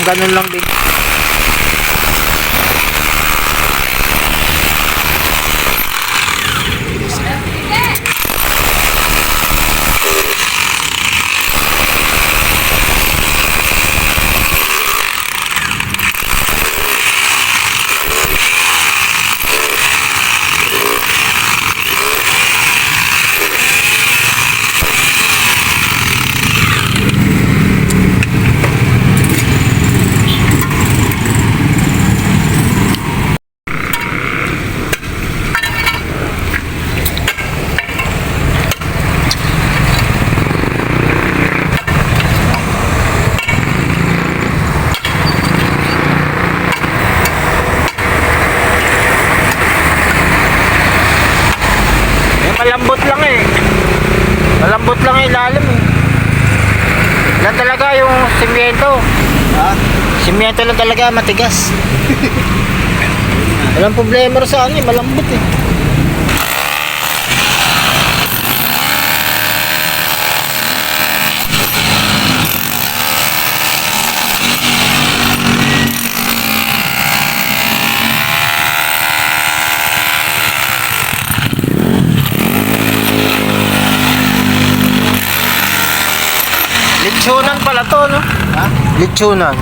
Parang ganun lang din. Eh, malambot lang eh. Malambot lang yung ilalim eh. Yan talaga yung simyento. Ha? Simyento lang talaga matigas. Walang problema rin sa ano malambot eh. Litsunan pala to, no? Ha? Litsunan.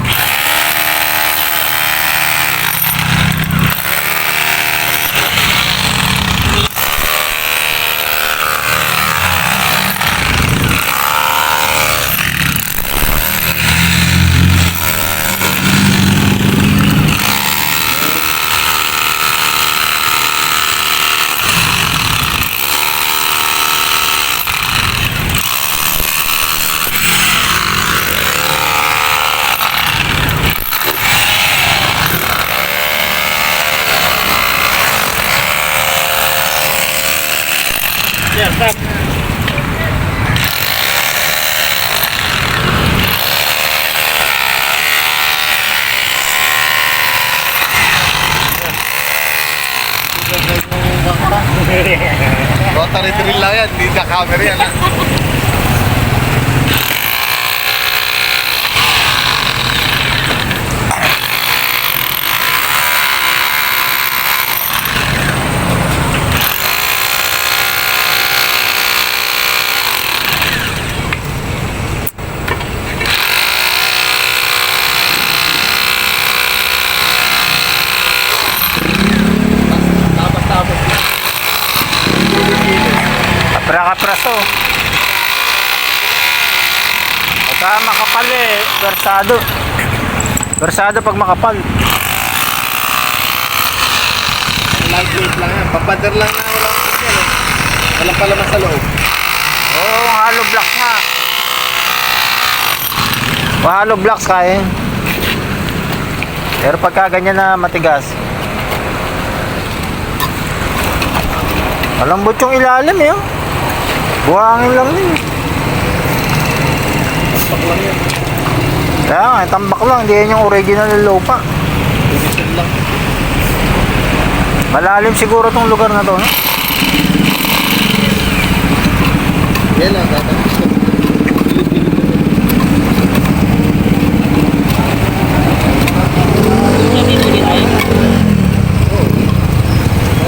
Tap. Rotary drill lang yan, hindi na camera yan. Kapra-kapraso. Pagka makapal eh, bersado. Bersado pag makapal. Lightweight lang yan. Papader lang na walang yan eh. Walang palaman sa loob. Oo, oh, hollow blocks. Kung hollow blocks kaya. Pero pagka ganyan na matigas. Malambot yung ilalim eh. oh. Buhangin lang eh. Pak lang yan. Kaya nga, tambak lang. Hindi yan yung original na lupa. Limited lang. Malalim siguro tong lugar na to. No? Yan lang, tatapos na.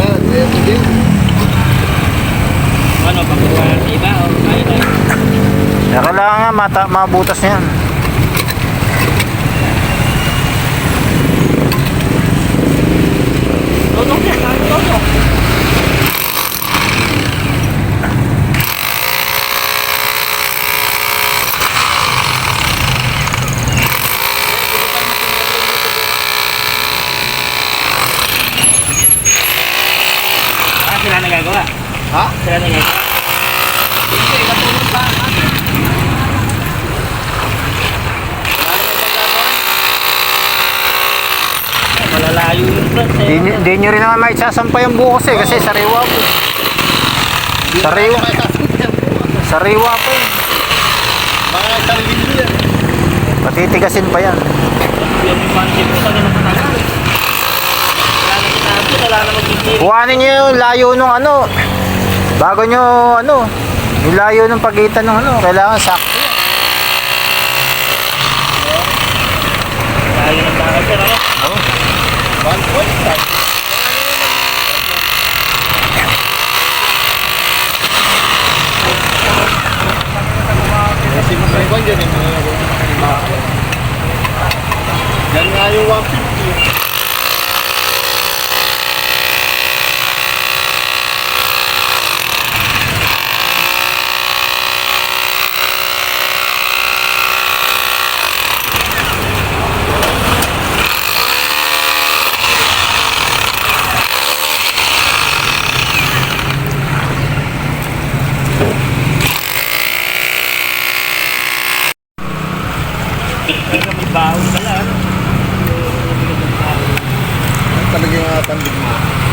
Ah, yan din. Ano, pagkuha ng iba o kaya na? Mata, mabutas na yan. Tulong yan, tulong. Ah, sila nagagawa. Ha? Sila nagagawa. Hindi, matulong pa. Malalayo yung front eh. Hindi, nyo rin naman maisasampay ang bukas eh. Kasi sariwa po. Sariwa. Sariwa po eh. Mga isang linggo yan. Patitigasin pa yan. Yan yung concept ko sa ganun magpipili. Kuhanin nyo yung layo nung ano. Bago nyo ano. Yung layo ng pagitan ng ano. Kailangan sakto yan. Bakit sir ano? Oo. waren das? Baon pala ano? Talaga yung uh, pandig mo.